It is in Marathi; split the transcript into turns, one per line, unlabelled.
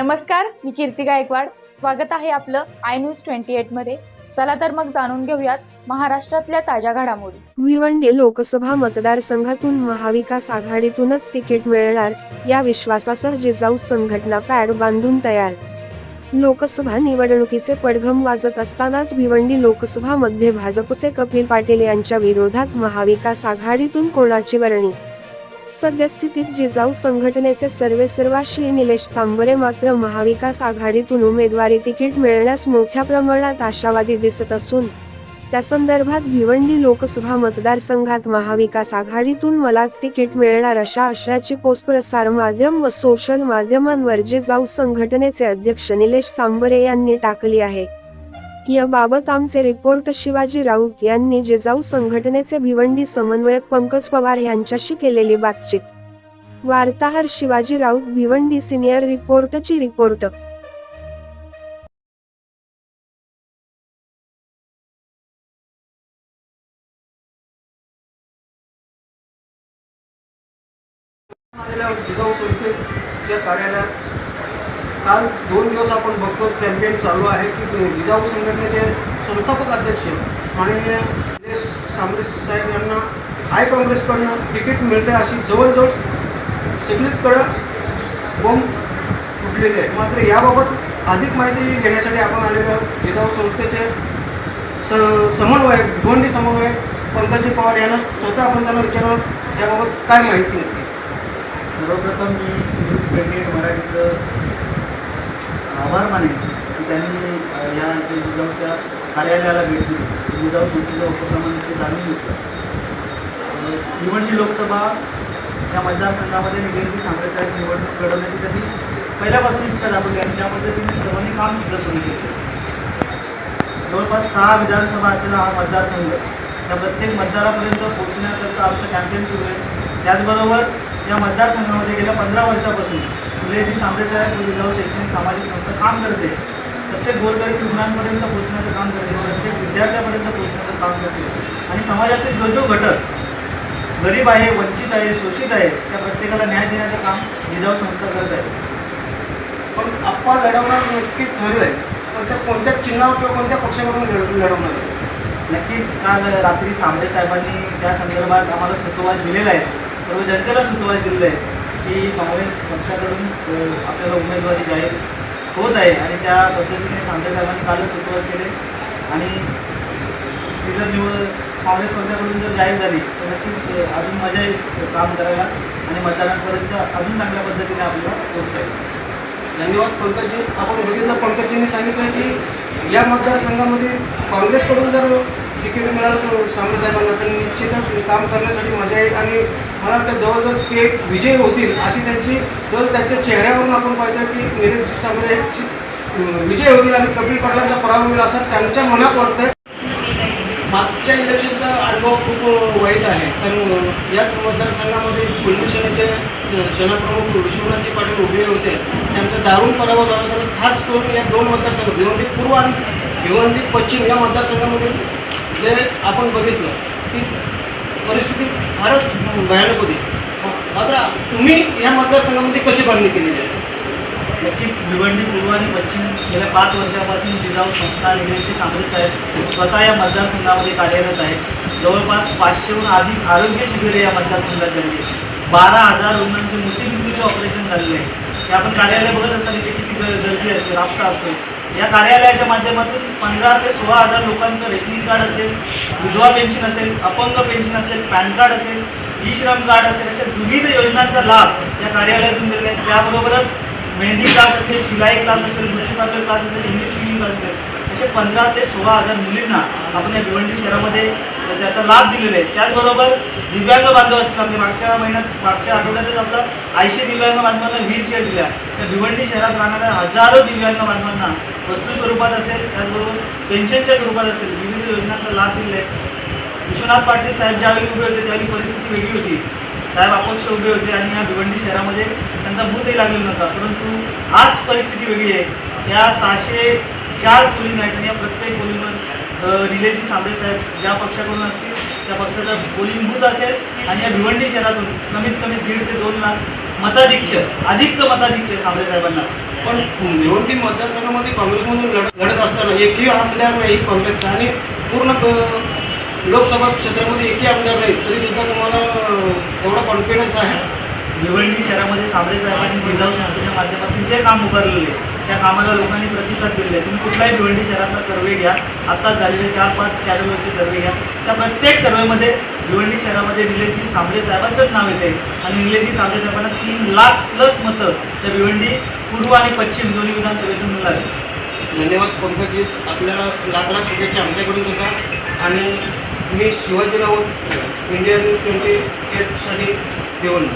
नमस्कार मी कीर्ती गायकवाड. स्वागत आहे आपलं आय न्यूज ट्वेंटी एटमध्ये चला तर मग जाणून घेऊयात महाराष्ट्रातल्या ताज्या घडामोडी.
भिवंडी लोकसभा मतदारसंघातून महाविकास आघाडीतूनच तिकीट मिळणार या विश्वासासह जिजाऊ संघटना पॅड बांधून तयार. लोकसभा निवडणुकीचे पडघम वाजत असतानाच भिवंडी लोकसभा मध्ये भाजपचे कपिल पाटील यांच्या विरोधात महाविकास आघाडीतून कोणाची वर्णी? सद्यस्थितीत जिजाऊ संघटनेचे सर्वेसर्वा श्री निलेश सांबरे मात्र महाविकास आघाडीतून उमेदवारी तिकीट मिळण्यास मोठ्या प्रमाणात आशावादी दिसत असून त्या संदर्भात भिवंडी लोकसभा मतदारसंघात महाविकास आघाडीतून मलाच तिकीट मिळणार अशा आशयाची पोस्ट प्रसार माध्यम व सोशल माध्यमांवर जिजाऊ संघटनेचे अध्यक्ष निलेश सांबरे यांनी टाकली आहे. याबाबत आमचे रिपोर्ट शिवाजी राऊत यांनी जिजाऊ संघटनेचे भिवंडी समन्वयक पंकज पवार यांच्याशी केलेली बातचीत. वार्ताहर शिवाजी राऊत भिवंडी सिनियर रिपोर्टची रिपोर्ट.
जिजाऊ संस्थेच्या कार्यालयात काल दोन दिवस आपण बघतो कॅम्पेन चालू आहे की जिजाऊ संघटनेचे संस्थापक अध्यक्ष माननीय निलेश सांबरे साहेब यांना आय काँग्रेसकडनं तिकीट मिळते अशी जवळजवळ सगळीचकडं बोंब फुटलेली आहे. मात्र याबाबत अधिक माहिती घेण्यासाठी आपण आलेलो जिजाऊ संस्थेचे स समन्वयक भिवंडी समन्वयक पंकजी पवार यांना स्वतः आपण त्यांना विचारावं. याबाबत काय माहिती नाही
सर्वप्रथम मी न्यूज ट्वेंटी एट मराठीचं आभार मानेन की त्यांनी या जे जिजाऊच्या कार्यालयाला भेट दिली. जिजाऊ संस्थेच्या उपक्रमांविषयी जाणून घेतलं निवडणी भिवंडी लोकसभा या मतदारसंघामध्ये निगेशजी सांगरेसाहेब निवडणूक घडवण्याची त्यांनी पहिल्यापासून इच्छा दाखवली आणि त्या पद्धतीने सर्वांनी कामसुद्धा सुरू केलं. जवळपास सहा विधानसभा असलेला हा मतदारसंघ त्या प्रत्येक मतदारापर्यंत पोहोचण्याकरता आमचं कॅम्पेन सुरू आहे. त्याचबरोबर या मतदारसंघामध्ये गेल्या पंधरा वर्षापासून फुलेजी सांबरेसाहेब व जिजाऊ शैक्षणिक सामाजिक संस्था काम करते. प्रत्येक गोरगरीब रुग्णांपर्यंत पोहोचण्याचं काम करते. प्रत्येक विद्यार्थ्यापर्यंत पोहोचण्याचं काम करते. आणि समाजातील जो जो घटक गरीब आहे वंचित आहे शोषित आहे त्या प्रत्येकाला न्याय देण्याचं काम जिजाऊ संस्था करत आहे.
पण आप्पा लढवणार नक्की ठरलंय पण त्या कोणत्या चिन्हावर किंवा कोणत्या पक्षाकडून लढ- लढवणार आहे?
नक्कीच काल रात्री सांबरे साहेबांनी त्या संदर्भात आम्हाला सुतोवाच दिलेला आहे. सर्व जनतेला सुतोवाच दिलेला आहे. की काँग्रेस पक्षाकडून आपल्याला उमेदवारी जाहीर होत आहे आणि त्या पद्धतीने सांबरे साहेबांनी कालच सुतोवाच केले. आणि ती जर निवड काँग्रेस पक्षाकडून जर जाहीर झाली तर नक्कीच अजून मजा येईल काम करायला आणि मतदारांपर्यंत अजून चांगल्या पद्धतीने आपल्याला पोहोचता येईल.
धन्यवाद पंकजी. आपण बघितलं पंकजींनी सांगितलं की या मतदारसंघामध्ये काँग्रेसकडून जर तिकीट मिळालं तर सांबरे साहेबांना. तर निश्चितच काम करण्यासाठी मजा येईल आणि मला वाटतं जवळजवळ ते विजयी होतील अशी त्यांची जवळ त्यांच्या चेहऱ्यावरून आपण पाहिजे की निलेश सांबरे विजय होतील आणि कपिल पाटलांचा पराभव होईल असं त्यांच्या मनात वाटतंय. मागच्या इलेक्शनचा अनुभव खूप वाईट आहे. कारण याच मतदारसंघामध्ये फुलमी सेनेचे सेनाप्रमुख विश्वनाथजी पाटील उभे होते. त्यांचा दारुण पराभव झाला. तर खास करून या दोन मतदारसंघ भिवंडी पूर्व आणि भिवंडी पश्चिम या मतदारसंघामध्ये जे आपण बघितलं ती परिस्थिती फारच भयानक होती. मात्र तुम्ही या मतदारसंघामध्ये कशी बांधणी केलेली आहे?
नक्कीच भिवंडी पूर्व आणि पश्चिम गेल्या पाच वर्षापासून जिजाऊ संस्था निगडीचे सांबरे साहेब स्वतः या मतदारसंघामध्ये कार्यरत आहेत. जवळपास पाचशेहून अधिक आरोग्य शिबिरे या मतदारसंघात झाली बारा हजार रुग्णांचे मोतीबिंदूचे ऑपरेशन झालेले आहे हे आपण कार्यालय बघत असाल इथे किती ग- गर्दी असते राबता असतो. या कार्यालयाच्या माध्यमातून पंधरा ते सोळा हजार लोकांचं रेशनिंग कार्ड असेल विधवा पेन्शन असेल अपंग पेन्शन असेल पॅन कार्ड असेल ई श्रम कार्ड असेल अशा विविध योजनांचा लाभ या कार्यालयातून दिलेला आहे. त्याबरोबरच मेहंदी क्लास असेल शिलाई क्लास असेल ब्युटी पार्लर क्लास असेल इंग्लिश स्पीकिंग क्लास असेल. असे पंधरा ते सोळा हजार मुलींना आपण या भिवंडी शहरामध्ये तर त्याचा लाभ दिलेला आहे. त्याचबरोबर दिव्यांग बांधव असतील आपले मागच्या महिन्यात मागच्या आठवड्यातच आपला ऐंशी दिव्यांग बांधवांना व्हीलचेअर दिल्या. तर भिवंडी शहरात राहणाऱ्या हजारो दिव्यांग बांधवांना वस्तू स्वरूपात असेल त्याचबरोबर पेन्शनच्या स्वरूपात असेल विविध योजनांचा लाभ दिलेला आहे. विश्वनाथ पाटील साहेब ज्यावेळी उभे होते त्यावेळी परिस्थिती वेगळी होती. साहेब अपक्ष उभे होते आणि या भिवंडी शहरामध्ये त्यांचा भूतही लागलेला नव्हता. परंतु आज परिस्थिती वेगळी आहे. या सहाशे चार पोलिंग आहेत आणि या प्रत्येक पोलिंगवर निलेशजी सांबरे साहेब ज्या पक्षाकडून असतील त्या पक्षाचा पोलिंग बूथ असेल आणि या भिवंडी शहरातून कमीत कमी दीड ते दोन लाख मताधिक्य अधिकचं मताधिक्य सांबरे साहेबांना असेल.
पण भिवंडी मतदारसंघामध्ये काँग्रेसमधून लढत लढत असताना एकही आमदार नाही काँग्रेसचा आणि पूर्ण लोकसभा क्षेत्रामध्ये एकही आमदार नाही तरीसुद्धा तुम्हाला एवढा कॉन्फिडन्स आहे.
भिवंडी शहरामध्ये साबळे साहेबांनी जिल्हा संस्थेच्या माध्यमातून जे काम उभारलेले आहे, त्या कामाला लोकांनी प्रतिसाद दिलेला आहे. तुम्ही कुठलाही भिवंडी शहरातला सर्वे घ्या. आत्ताच झालेले चार पाच चॅनलवरचे सर्वे घ्या. त्या प्रत्येक सर्वेमध्ये भिवंडी शहरामध्ये निलेशजी साबळे साहेबांचंच नाव येते आणि निलेशजी साबळे साहेबांना तीन लाख प्लस मतं त्या भिवंडी पूर्व आणि पश्चिम दोन्ही विधानसभेतून मिळाली
धन्यवाद पंकजी आपल्याला लाख लाख शुभेच्छा आमच्याकडून सुद्धा. आणि मी Shivaji Raut India News twenty एटसाठी देऊन